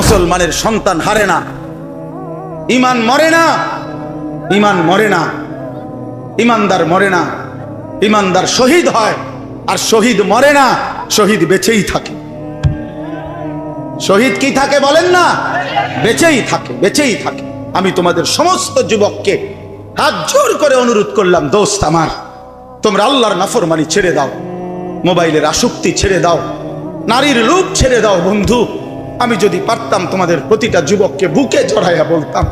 মুসলমানের সন্তান হারে না। ইমান মরে না, ইমান মরে না। ইমানদার মরে না, ইমানদার শহীদ হয়। আর শহীদ মরে না, শহীদ বেঁচেই থাকে। শহীদ কি থাকে বলেন না? বেঁচেই থাকে বেঁচেই থাকে। আমি তোমাদের সমস্ত যুবককে হাত জোর করে অনুরোধ করলাম, দোস্ত আমার, তোমরা আল্লাহর নাফরমানি ছেড়ে দাও। মোবাইলের আসক্তি ছেড়ে দাও। নারীর রূপ ছেড়ে দাও, বন্ধু। আমি যদি পারতাম তোমাদের প্রতিটা যুবককে বুকে জড়াইয়া বলতাম।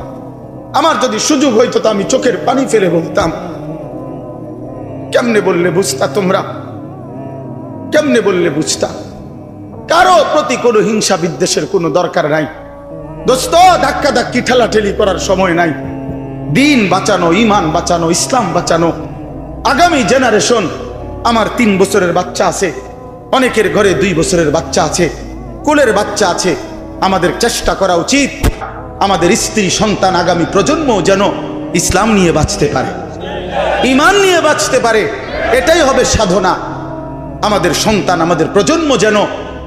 আমার যদি সুযোগ হইতো তো আমি চোখের পানি ফেলে বলতাম। কেমনে বললে বুঝতা তোমরা? কেমনে বললে বুঝতা? কারও প্রতি কোনো হিংসা বিদ্বেষের কোনো দরকার নাই। দোস্ত, ধাক্কা ধাক্কি, ঠেলাঠেলি করার সময় নাই। দিন বাঁচানো ইমান বাঁচানো, ইসলাম বাঁচানো। আগামী জেনারেশন আমার তিন বছরের বাচ্চা আছে। অনেকের ঘরে দুই বছরের বাচ্চা আছে। কোলের বাচ্চা আছে, আমাদের চেষ্টা করা উচিত। আমাদের স্ত্রী সন্তান আগামী প্রজন্ম যেন ইসলাম নিয়ে বাঁচতে পারে ইমান নিয়ে বাঁচতে পারে, এটাই হবে সাধনা। আমাদের সন্তান, আমাদের প্রজন্ম যেন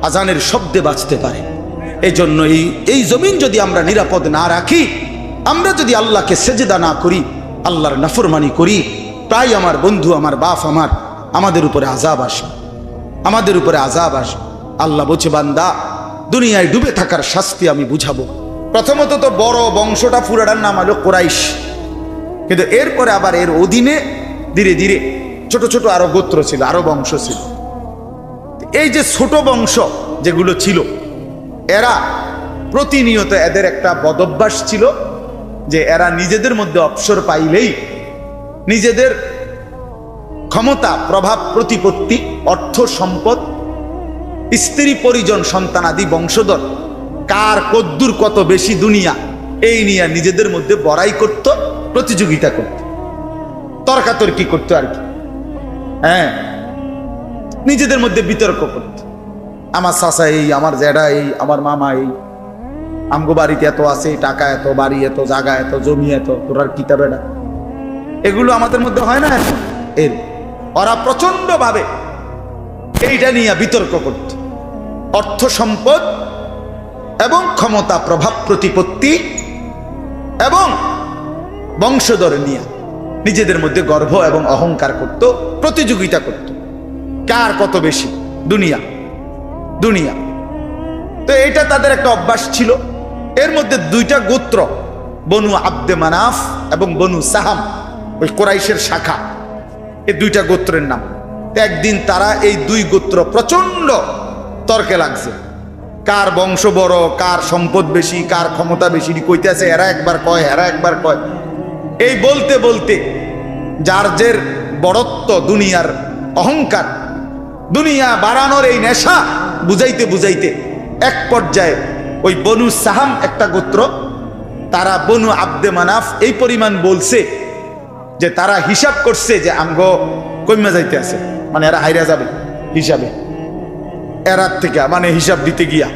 আজানের শব্দে বাঁচতে পারে। এই জন্য এই এই জমিন যদি আমরা নিরাপদ না রাখি, আমরা যদি আল্লাহকে সেজেদা না করি, আল্লাহর নাফরমানি করি প্রায় আমার বন্ধু, আমার বাপ, আমার, আমাদের উপরে আজাব আসে আমাদের উপরে আজাব আসে আল্লাহ বলছে, বান্দা দুনিয়ায় ডুবে থাকার শাস্তি আমি বুঝাবো। প্রথমত তো বড় বংশটা পুরাটার নাম হলো কোরাইশ। কিন্তু এরপরে আবার এর অধীনে ধীরে ধীরে ছোট ছোট আরও গোত্র ছিল, আরও বংশ ছিল। এই যে ছোট বংশ যেগুলো ছিল, এরা প্রতিনিয়ত এদের একটা বদভ্যাস ছিল যে এরা নিজেদের মধ্যে অবসর পাইলেই নিজেদের ক্ষমতা, প্রভাব, প্রতিপত্তি, অর্থ সম্পদ স্ত্রী পরিজন সন্তানাদি বংশধর। কার কদ্দুর কত বেশি দুনিয়া, এই নিয়ে নিজেদের মধ্যে বড়াই করত, প্রতিযোগিতা করত। তর্কাতর্কি করতো আর কি। হ্যাঁ নিজেদের মধ্যে বিতর্ক করত। আমার চাষা এই, আমার জ্যাডা এই, আমার মামা এই। আমগো বাড়িতে এত আছে, টাকা এত, বাড়ি এত, জায়গা এত, জমি এত তোরার কিতাবে না। এগুলো আমাদের মধ্যে হয় না? এর। ওরা প্রচণ্ড ভাবে এইটা নিয়ে বিতর্ক করত। অর্থ সম্পদ এবং ক্ষমতা প্রভাব প্রতিপত্তি এবং বংশধর নিয়ে নিজেদের মধ্যে গর্ব এবং অহংকার করত, প্রতিযোগিতা করত। কার কত বেশি? দুনিয়া। দুনিয়া। তো এটা তাদের একটা অভ্যাস ছিল। এর মধ্যে দুইটা গোত্র, বনু আব্দে মানাফ এবং বনু সাহাম, ওই কোরাইশের শাখা। এই দুইটা গোত্রের নাম। একদিন তারা এই দুই গোত্র প্রচণ্ড তর্কে লাগছে। কার বংশ বড়, কার সম্পদ বেশি, কার ক্ষমতা বেশি কইতে আছে এরা একবার কয়, এরা একবার কয়। এই বলতে বলতে যার জের বড়ত্ব দুনিয়ার অহংকার, দুনিয়া বাড়ানোর এই নেশা বুঝাইতে বুঝাইতে এক পর্যায়ে ওই বনু সাহাম একটা গোত্র, তারা বনু আব্দে মানাফ এই পরিমাণ বলছে যে তারা হিসাব করছে যে আমগ কইমা যাইতে আছে মানে এরা হাইরা যাবে হিসাবে। এরার থেকে মানে হিসাব দিতে গিয়া।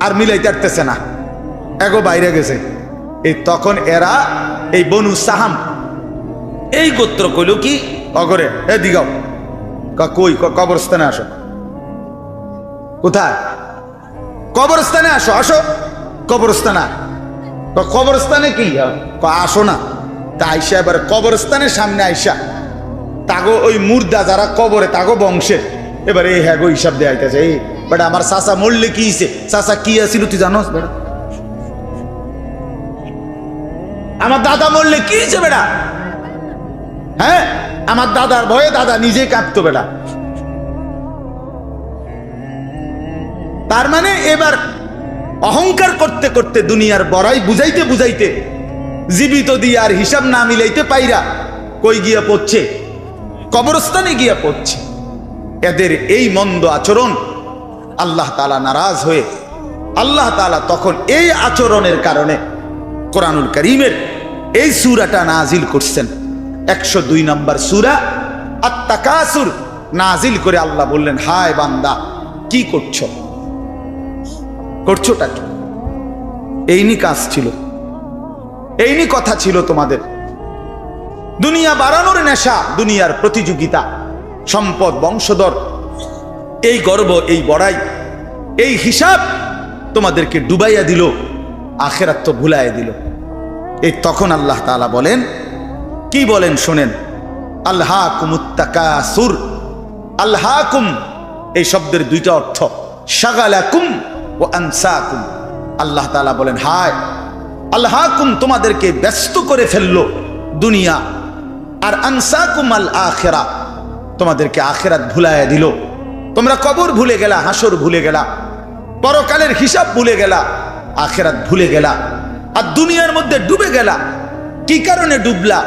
আর মিলাইতে পারতেছে না। এগো বাইরে গেছে। এই তখন এরা এই বনু সাহাম। এই গোত্র কইল কি? অগরে এ দিগাও। কই কবরস্থানে আসো। কোথায়? কবরস্থানে আসো আসো। কবরস্থানে। কবরস্থানে কি? ক আসো না। তা আইসা এবার কবরস্থানের সামনে আইসা। তাগো ওই মুর্দা যারা কবরে তাগো বংশের। এবার এই হ্যাগো হিসাব দেয় আইতেছে, এই, বেটা আমার চাচা মরলে কি হইছে? চাচা কি আছিল তুই জানোস, বেটা? আমার দাদা মরলে কি হয়েছে বেটা? হ্যাঁ? আমার দাদার ভয়ে দাদা নিজেই কাঁপতো, বেটা। তার মানে এবার অহংকার করতে করতে দুনিয়ার বড়াই বুঝাইতে বুঝাইতে জীবিত দিয়ে আর হিসাব না মিলাইতে পাইরা কই গিয়া পড়ছে? কবরস্থানে গিয়া পড়ছে। এদের এই মন্দ আচরণ আল্লাহ তালা নারাজ হয়ে আল্লাহ তালা তখন এই আচরণের কারণে কোরআনুল করিমের এই সুরাটা নাজিল করছেন। একশো দুই নম্বর সুরা আত্মাকাসুর নাজিল করে আল্লাহ বললেন, হায় বান্দা, কি করছ? করছোটা কি? এইনি কাজ ছিল। এইনি কথা ছিল তোমাদের। দুনিয়া বাড়ানোর নেশা, দুনিয়ার প্রতিযোগিতা। সম্পদ বংশধর। এই গর্ব, এই বড়াই, এই হিসাব তোমাদেরকে ডুবাইয়া দিল, আখেরাত তো ভুলাইয়া দিল। এই তখন আল্লাহ তালা বলেন, কি বলেন শোনেন আল্লাহ কুমুত্তাকাসুর আল্লাহ কুম এই শব্দের দুইটা অর্থ সাগালাকুম ও আনসাকুম। আল্লাহ তালা বলেন, হায় আল্লাহ কুম তোমাদেরকে ব্যস্ত করে ফেলল দুনিয়া, আর আনসাকুম আল আখেরা। তোমাদেরকে আখেরাত ভুলাইয়া দিল। তোমরা কবর ভুলে গেলা, হাসর ভুলে গেলা, পরকালের হিসাব ভুলে গেলা, আখেরাত ভুলে গেলা, আর দুনিয়ার মধ্যে ডুবে গেলা। কি কারণে ডুবলা?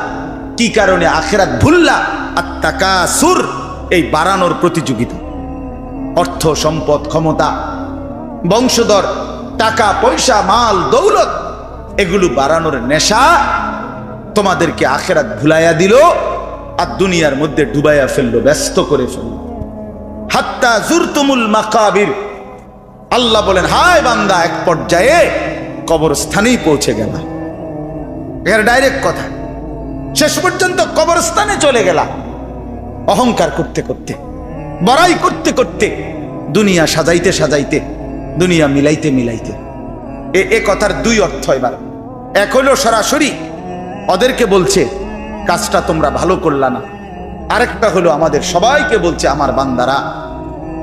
কি কারণে আখেরাত ভুললা? আর টাকা সুর এই বাড়ানোর প্রতিযোগিতা। অর্থ, সম্পদ, ক্ষমতা, বংশধর, টাকা, পয়সা, মাল, দৌলত, এগুলো বাড়ানোর নেশা তোমাদেরকে আখেরাত ভুলাইয়া দিল। আর দুনিয়ার মধ্যে ডুবাইয়া ফেলল, ব্যস্ত করে ফেলল। হাত্তা জুরতুমুল মাকাবির। আল্লাহ বলেন, হায় বান্দা, এক পর্যায়ে কবরস্থানেই পৌঁছে গেল। এর ডাইরেক্ট কথা, শেষ পর্যন্ত কবরস্থানে চলে গেলা। অহংকার করতে করতে, বড়াই করতে করতে, দুনিয়া সাজাইতে সাজাইতে, দুনিয়া মিলাইতে মিলাইতে। এ কথার দুই অর্থ এবার। এক হলো সরাসরি, ওদেরকে বলছে কাজটা তোমরা ভালো করলা না। আরেকটা হলো আমাদের সবাইকে বলছে, আমার বান্দারা,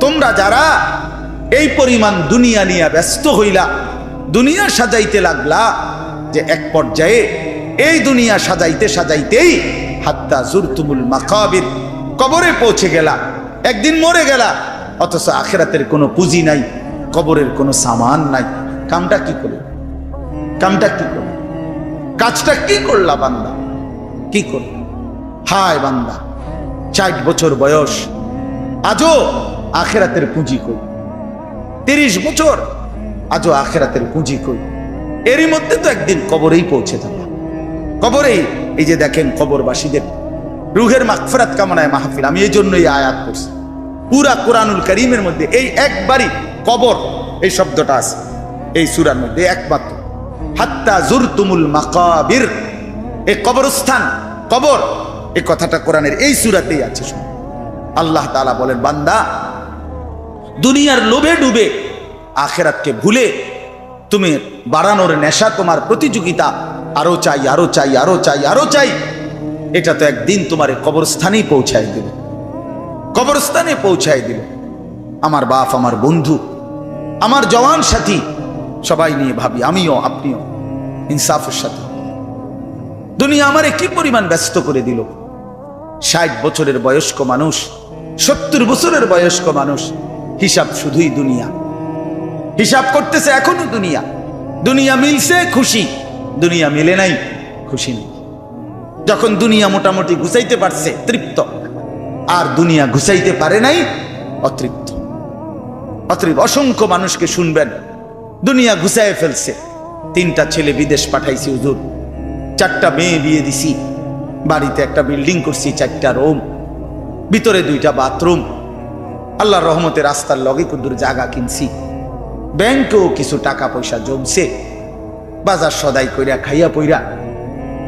তোমরা যারা এই পরিমাণ দুনিয়া নিয়ে ব্যস্ত হইলা, দুনিয়া সাজাইতে লাগলা, যে এক পর্যায়ে এই দুনিয়া সাজাইতে সাজাইতেই হাত্তা জুরতুমুল মাকাবির কবরে পৌঁছে গেলা, একদিন মরে গেলা, অথচ আখেরাতের কোনো পুঁজি নাই, কবরের কোনো সামান নাই। কামটা কি করল কামটা কি করল কাজটা কি করলা বান্দা? কি করল হায় বান্দা, ষাট বছর বয়স, আজও আখেরাতের পুঁজি কই? তিরিশ বছর, আজও আখেরাতের পুঁজি কই? এরই মধ্যে তো একদিন কবরেই পৌঁছে যাবে কবরেই, এই যে দেখেন কবরবাসীদের রুহের মাগফিরাত কামনায় মাহফিল, আমি এই জন্যই আয়াত করছি পুরা কোরআনুল করিমের মধ্যে এই একবারই কবর, এই শব্দটা আছে, এই সুরার মধ্যে একমাত্র। হাত্তা জুরতুমুল মাকাবির এই কবরস্থান, কবর। এই কথাটা কোরআনের এই সুরাতেই আছে। আল্লাহ তাআলা বলেন, বান্দা, দুনিয়ার লোভে ডুবে আখেরাতকে ভুলে তুমি বাড়ানোর নেশা তোমার প্রতিযোগিতা, আরও চাই আরও চাই আরও চাই আরও চাই, এটা তো একদিন তোমার কবরস্থানেই পৌঁছায় দিল কবরস্থানে পৌঁছায় দিল আমার বাপ, আমার বন্ধু, আমার জওয়ান সাথী, সবাই নিয়ে ভাবি, আমিও, আপনিও, ইনসাফের সাথে। দুনিয়া আমারে কি পরিমাণ ব্যস্ত করে দিল? ষাট বছরের বয়স্ক মানুষ, সত্তর বছরের বয়স্ক মানুষ, হিসাব শুধুই দুনিয়া। হিসাব করতেছে এখনও দুনিয়া। দুনিয়া মিলছে খুশি, দুনিয়া মিলে নাই খুশি নেই। যখন দুনিয়া মোটামুটি ঘুষাইতে পারছে, তৃপ্ত। আর দুনিয়া ঘুষাইতে পারে নাই, অতৃপ্ত। অতৃপ্ত। অসংখ্য মানুষকে শুনবেন, দুনিয়া ঘুষায় ফেলছে। তিনটা ছেলে বিদেশ পাঠাইছি, হুজুর। চারটা মেয়ে বিয়ে দিছি। বাড়িতে একটা বিল্ডিং করছি, চারটা রুম ভিতরে দুইটা বাথরুম আল্লাহর রহমতে রাস্তার লগে কুদ্দুর জায়গা কিনছি। ব্যাংকেও কিছু টাকা পয়সা জমছে। বাজার সদাই কইরা, খাইয়া পইরা।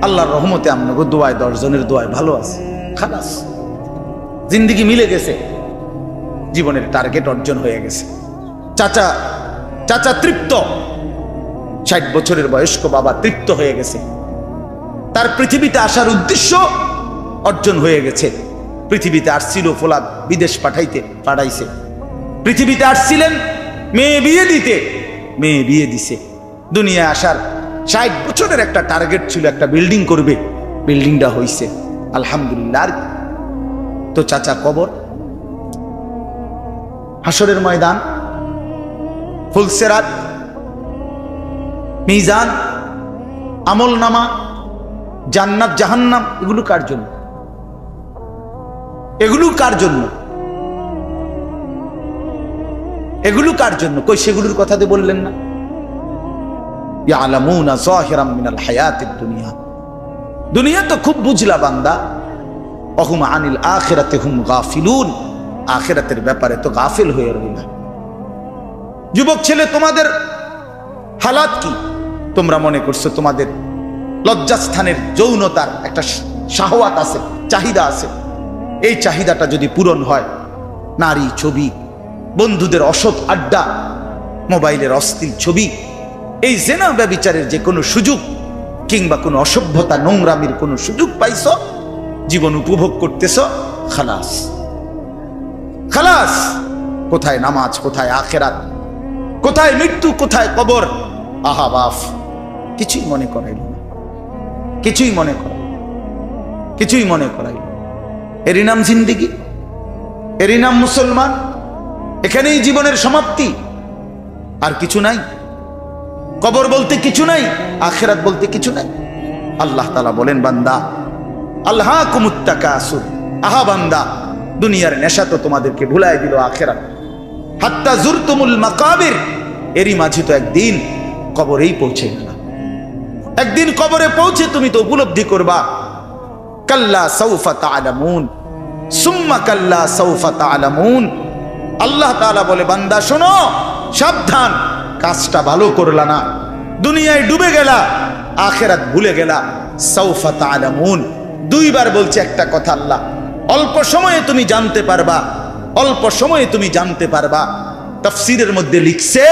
আল্লাহর রহমতে আপনাকে দোয়ায় দশজনের দোয়ায় ভালো আছে। খালাস। জিন্দিগি মিলে গেছে। জীবনের টার্গেট অর্জন হয়ে গেছে। চাচা চাচা তৃপ্ত। ষাট বছরের বয়স্ক বাবা তৃপ্ত হয়ে গেছে। তার পৃথিবীতে আসার উদ্দেশ্য অর্জন হয়ে গেছে। পৃথিবীতে আসছিল ফোলাদ বিদেশ পাঠাইতে, পাঠাইছে। পৃথিবীতে আসছিলেন, মেয়ে বিয়ে দিতে, মেয়ে বিয়ে দিছে। দুনিয়ায় আসার ষাট বছরের একটা টার্গেট ছিল, একটা বিল্ডিং করবে। বিল্ডিংটা হইছে, আলহামদুলিল্লাহ। তো চাচা কবর হাসরের ময়দান, ফুলসেরাত, মিজান আমল নামা জান্নাত, জাহান্নাম, এগুলো কার জন্য? এগুলো কার জন্য? এগুলো কার জন্য? কই, সেগুলোর কথা দিয়ে বললেন না। দুনিয়া। তো খুব বুঝলা বান্দা। আনিল আখিরাতে হুম গাফিলুন। আখিরাতের ব্যাপারে তো গাফিল হয়ে যুবক ছেলে, তোমাদের হালাত কি? তোমরা মনে করছ তোমাদের লজ্জাস্থানের যৌনতার একটা শাহওয়াত আছে, চাহিদা আছে। এই চাহিদাটা যদি পূরণ হয়, নারী ছবি, বন্ধুদের অসৎ আড্ডা, মোবাইলের অস্থির ছবি, এই জেনা ব্যবিচারের যে কোনো সুযোগ কিংবা কোনো অসভ্যতা, নোংরামির কোনো সুযোগ পাইছ, জীবন উপভোগ করতেছ, খালাস। খালাস, কোথায় নামাজ, কোথায় আখেরাত, কোথায় মৃত্যু, কোথায় কবর? আহা, বাফ, কিছুই মনে করাইল না কিছুই মনে করাইল কিছুই মনে করাই এরই নাম জিন্দিগি, এরই নাম মুসলমান, এখানেই জীবনের সমাপ্তি। আর কিছু নাই। কবর বলতে কিছু নাই, আখেরাত বলতে কিছু নাই। আল্লাহ তালা বলেন, বান্দা আল্লাহ কুমুত্তাকা আসুর আহা বান্দা, দুনিয়ার নেশা তো তোমাদেরকে ভুলাই দিল আখেরাত। হাত্তা জুরতুমুল মাকাবের, এরই মাঝে তো একদিন কবরেই পৌঁছে গেল একদিন কবরে পৌঁছে তুমি তো উপলব্ধি করবা। কাল্লা সৌফা তালামুন সুম্মা কাল্লা সৌফা তালামুন আল্লাহ তাআলা বলে, বান্দা, শোনো, সাবধান, কাজটা ভালো করলা না। দুনিয়ায় ডুবে গেলা, আখেরাত ভুলে গেলা। সৌফা তালামুন দুইবার বলছে একটা কথা আল্লাহ, অল্প সময়ে তুমি জানতে পারবা, অল্প সময়ে তুমি জানতে পারবা। তফসিরের মধ্যে লিখছে,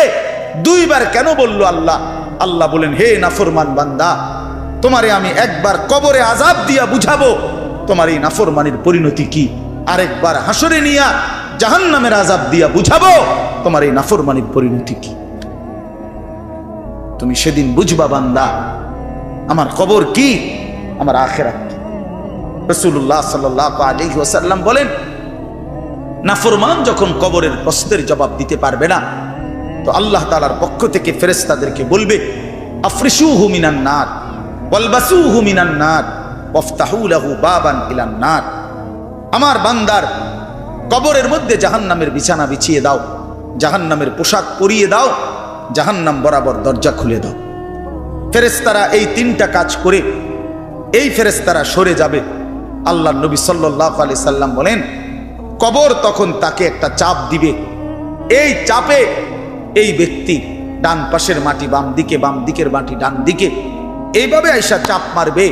দুইবার কেন বলল আল্লাহ? আল্লাহ বলেন, হে নাফরমান বান্দা, তোমারে আমি একবার কবরে আজাব দিয়া বুঝাবো। তোমার এই নাফরমানির পরিণতি কি? আরেকবার হাসরে নিয়া জাহান্নামের আজাব দিয়া বুঝাবো, তোমার এই নাফরমানির পরিণতি কি? তুমি সেদিন বুঝবা বান্দা, আমার কবর কি? আমার আখেরাত কি? রসুল্লাহ ওসাল্লাম বলেন, নাফরমান যখন কবরের প্রশ্নের জবাব দিতে পারবে না তো আল্লাহ তালার পক্ষ থেকে ফেরেস্তাদেরকে বলবে আফ্রিসু হুমিনান নার ওয়ালবাসু হুমিনান নার, ওয়াফতাহু লাহু বাবান ইলান নার। আমার বান্দার কবরের মধ্যে জাহান্নামের বিছানা বিছিয়ে দাও, জাহান্নামের পোশাক পরিয়ে দাও, জাহান্নাম বরাবর দরজা খুলে দাও। ফেরেস্তারা এই তিনটা কাজ করে এই ফেরেস্তারা সরে যাবে। আল্লাহ নবী সাল্লাহ আলি সাল্লাম বলেন, কবর তখন তাকে একটা চাপ দিবে। এই চাপে এই ব্যক্তি ডান পাশের মাটি, বাম দিকে, বাম দিকের মাটি, ডান দিকে। এইভাবে আইসা চাপ মারবে।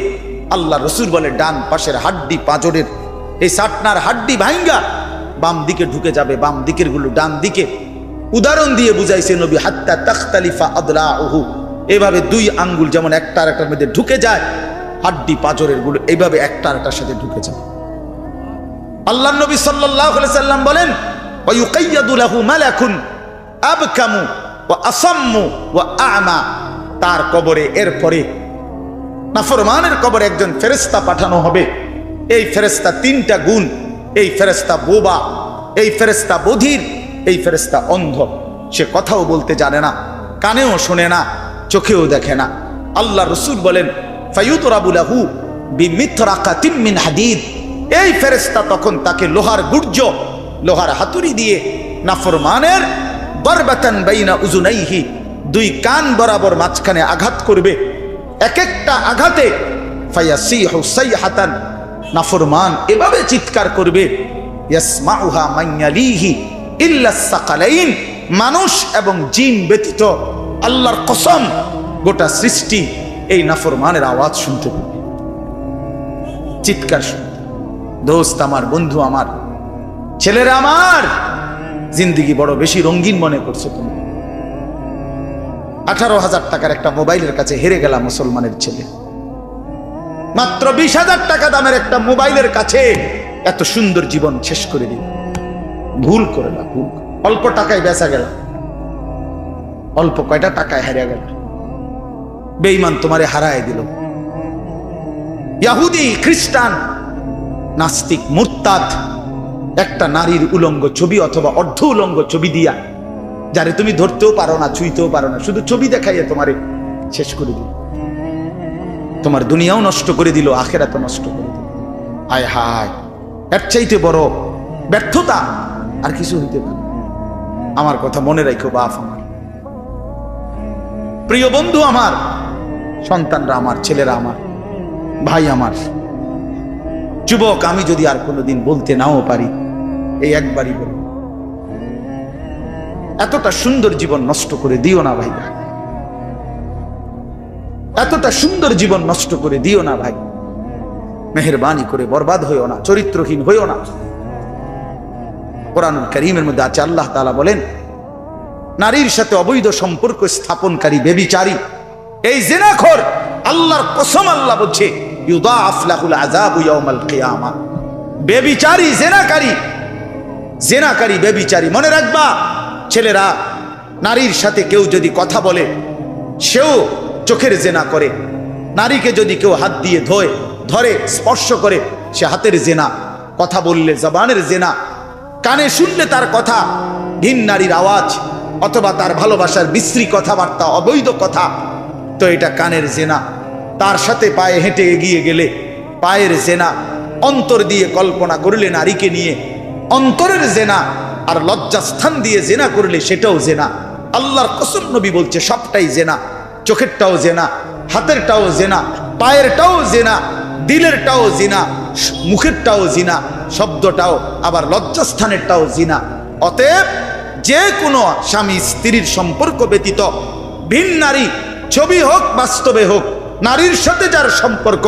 আল্লাহ রসুল বলে, ডান পাশের হাড্ডি পাঁজরের এই সাটনার হাড্ডি ভাঙ্গা বাম দিকে ঢুকে যাবে, বাম দিকেরগুলো ডান দিকে। উদাহরণ দিয়ে বুঝাইছে নবী, হাত্তা তখতালিফা আদলা ওহু এভাবে দুই আঙ্গুল যেমন একটা আর একটার মধ্যে ঢুকে যায়, হাড্ডি পাঁজরেরগুলো এইভাবে একটা আর একটার সাথে ঢুকে যায়। আল্লাহ নবী আলাইহি সাল্লাম বলেন আবকামু ওয়া আসাম্মু ওয়া আ'মা। তার কবরে এরপরে নাফরমানের কবরে একজন ফেরেশতা পাঠানো হবে। এই ফেরেশতা তিনটা গুণ। এই ফেরেশতা বোবা, এই ফেরেশতা বধির, এই ফেরেশতা অন্ধ। সে কথাও বলতে জানে না, কানেও শোনে না, চোখেও দেখে না। আল্লাহ রসুল বলেন ফায়ুতরাবুলাহু বিমিথরাকাতিম মিন হাদিদ। এই ফেরেশতা তখন তাকে লোহার গুর্জ, লোহার হাতুড়ি দিয়ে নাফরমানের বাইনা উজুনাইহি। দুই কান বরাবর মাঝখানে আঘাত করবে। এক একটা আঘাতে ফায়াসিহু সাইহাতান, নাফরমান এভাবে চিৎকার করবে। ইয়াসমাউহা মাইয়ালিহি ইল্লা সাকালাইন, মানুষ এবং জিন ব্যতীত আল্লাহর কসম গোটা সৃষ্টি এই নাফরমানের আওয়াজ শুনতে চিৎকার শুনতে দোস্ত আমার, বন্ধু আমার, ছেলেরা আমার জিন্দিগি বড় বেশি রঙিন মনে করছ তুমি। আঠারো হাজার টাকার একটা মোবাইলের কাছে হেরে গেলাম মুসলমানের ছেলে। মাত্র বিশ হাজার টাকা দামের একটা মোবাইলের কাছে এত সুন্দর জীবন শেষ করে দিল ভুল করে না, ভুল। অল্প টাকায় বেচা গেল অল্প কয়টা টাকায় হারিয়ে গেল বেইমান তোমারে হারায় দিল। ইয়াহুদি, খ্রিস্টান, নাস্তিক, মুরতাদ একটা নারীর উলঙ্গ ছবি অথবা অর্ধ উলঙ্গ ছবি দিয়া, যারে তুমি ধরতেও পারো না, ছুঁইতেও পারো না, শুধু ছবি দেখাইয়ে তোমারে শেষ করে দিল। তোমার দুনিয়াও নষ্ট করে দিল আখেরা তো নষ্ট করে দিল। হায় হায়, এর চাইতে বড় ব্যর্থতা আর কিছু হইতে পারে আমার কথা মনে রাখো বাপ আমার। প্রিয় বন্ধু আমার, সন্তানরা আমার, ছেলেরা আমার, ভাই আমার, যুবক, আমি যদি আর কোনোদিন বলতে নাও পারি এই একবারই বল। এতটা সুন্দর জীবন নষ্ট করে দিও না ভাই। এতটা সুন্দর জীবন নষ্ট করে দিও না ভাই। মেহরবানি করে বরবাদ হইও না, চরিত্রহীন হইও না। কোরআন করিমের মধ্যে আছে, আল্লাহ তাআলা বলেন, নারীর সাথে অবৈধ সম্পর্ক স্থাপনকারী বেবিচারী, এই জেনাখোর আল্লাহর কসম আল্লাহ বলছে ইউদা আফলাহুল আজাবু ইয়াউমাল কিয়ামা। বেবিচারী, জেনাকারী জেনাকারী বেবিচারী, মনে রাখবা, ছেলেরা, নারীর সাথে কেউ যদি কথা বলে, সেও চোখের জেনা করে। নারীকে যদি কেউ হাত দিয়ে ধোয়, ধরে, স্পর্শ করে, সে হাতের জেনা। কথা বললে জবানের জেনা। কানে শুনলে তার কথা ভিন নারীর আওয়াজ, অথবা তার ভালোবাসার বিশ্রী কথাবার্তা, অবৈধ কথা। তো এটা কানের জেনা। তার সাথে পায়ে হেঁটে এগিয়ে গেলে পায়ের জেনা। অন্তর দিয়ে কল্পনা করলে নারীকে নিয়ে অন্তরের জেনা আর লজ্জাস্থান দিয়ে জেনা করলে সেটাও জেনা। আল্লাহর কসম নবী বলছে, সবটাই জেনা। চোখেরটাও জেনা, হাতেরটাও জেনা, পায়েরটাও জেনা, দিলেরটাও জিনা, মুখেরটাও জিনা, শব্দটাও, আবার লজ্জাস্থানেরটাও জিনা। অতএব যে কোনো স্বামী স্ত্রীর সম্পর্ক ব্যতীত, ভিন নারী, ছবি হোক, বাস্তবে হোক, নারীর সাথে যার সম্পর্ক,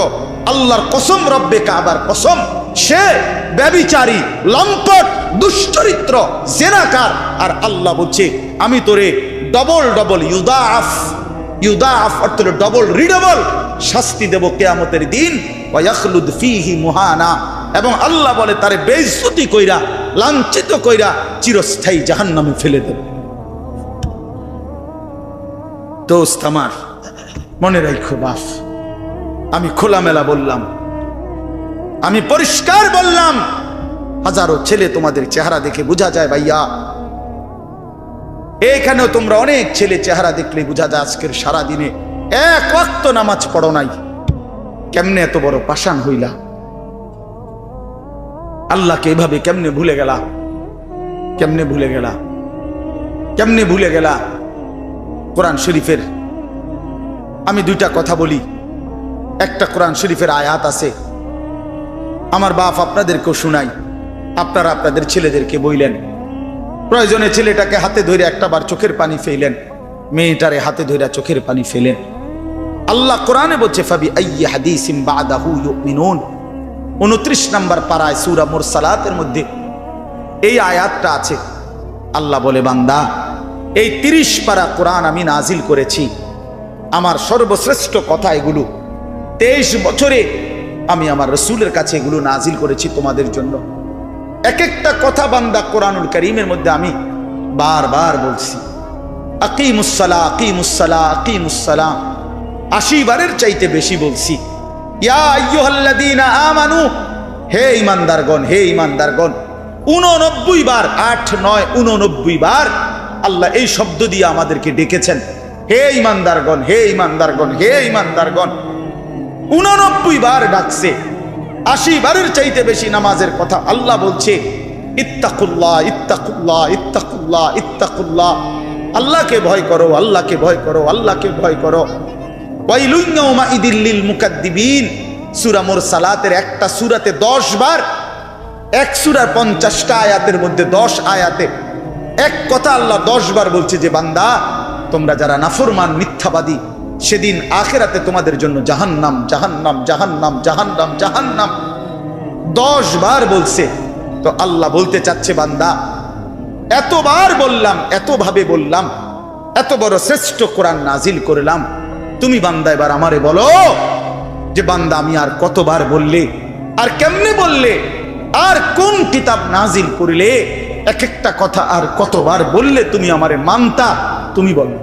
আল্লাহর কসম রব্বে কাবার কসম। সে ব্যবিচারী, লম্পট, দুশ্চরিত্র, জেনাকার। আর আল্লাহ বলছে, আমি তোরে ডবল ডবল ইউদাফ ইউদাফ অর্থ ডবল রিডবল শাস্তি দেব কেয়ামতের দিন। ফিহি মুহানা। এবং আল্লাহ বলে, তারে বেইজ্জতি কইরা, লাঞ্ছিত কইরা চিরস্থায়ী জাহান্নামে ফেলে দেব। দোস্ত আমার, মনে রাখো বাপ, আমি খোলামেলা বললাম আমি পরিষ্কার বললাম, হাজারো ছেলে তোমাদের চেহারা দেখে বোঝা যায় ভাইয়া। এখানেও তোমরা অনেক ছেলে চেহারা দেখলে বোঝা যায় আজকের সারা দিনে এক ওয়াক্ত নামাজ পড়ো নাই। কেমনে এত বড় পাষাণ হইলা? আল্লাহকে এভাবে কেমনে ভুলে গেলা? কেমনে ভুলে গেলা? কেমনে ভুলে গেলা? কোরআন শরীফের আমি দুইটা কথা বলি। একটা কোরআন শরীফের আয়াত আছে। আমার বাপ আপনাদেরকেও শুনাই। আপনারা আপনাদের ছেলেদেরকে বইলেন। প্রয়োজনে ছেলেটাকে হাতে ধরে একটা বার চোখের পানি ফেলেন মেয়েটারে হাতে ধরে চোখের পানি ফেলেন আল্লাহ কোরআনে বলছে, ফাবি আইয়ি ইউমিনুন। 29 নাম্বার পারায় সূরা মুরসালাতের মধ্যে এই আয়াতটা আছে। আল্লাহ বলে, বান্দা, এই 30 পারা কোরআন আমি নাজিল করেছি। আমার সর্বশ্রেষ্ঠ কথা এগুলো। 23 বছরে আমি আমার রসুলের কাছে এগুলো নাজিল করেছি তোমাদের জন্য। এক একটা কথা বান্দা কোরআনুল করিমের মধ্যে আমি বারবার বলছি। আকিমুসালা আকিমুসালা আকিমুসালাম আশি বারের চাইতে বেশি বলছি। আমানু, হে ইমানদারগণ হে ইমানদারগণ উননব্বই বার, আট, নয়, উননব্বই বার আল্লাহ এই শব্দ দিয়ে আমাদেরকে ডেকেছেন। হে ইমানদারগণ হে ইমানদারগণ হে ইমানদারগণ উননব্বই বার ডাকছে। আশি বারের চাইতে বেশি নামাজের কথা আল্লাহ বলছে, ইত্তাকুল্লাহ ইত্তাকুল্লাহ ইত্তাকুল্লাহ ইত্তাকুল্লাহ। আল্লাহকে ভয় করো, আল্লাহকে ভয় করো, আল্লাহকে ভয় করো। ওয়াইলুন্নাউমা ইদিল্লিল মুকাদ্দিবিন। সূরা মুরসালাতের একটা সূরাতে 10 বার, এক সূরার 50টা আয়াতের মধ্যে 10 আয়াতে এক কথা আল্লাহ 10 বার বলছে যে, বান্দা, তোমরা যারা নাফরমান, মিথ্যাবাদী সেদিন আখেরাতে তোমাদের জন্য জাহান্নাম জাহান্নাম জাহান্নাম জাহান্নাম জাহান্নাম। দশ বার বলছে। তো আল্লাহ বলতে চাচ্ছে, বান্দা, এতবার বললাম, এতভাবে বললাম, এত বড় শ্রেষ্ঠ কোরআন নাজিল করলাম। তুমি বান্দা, এবার আমারে বলো যে, বান্দা, আমি আর কতবার বললে, আর কেমনে বললে, আর কোন কিতাব নাজিল করলে এক একটা কথা আর কতবার বললে তুমি আমারে মানতা, তুমি বলো।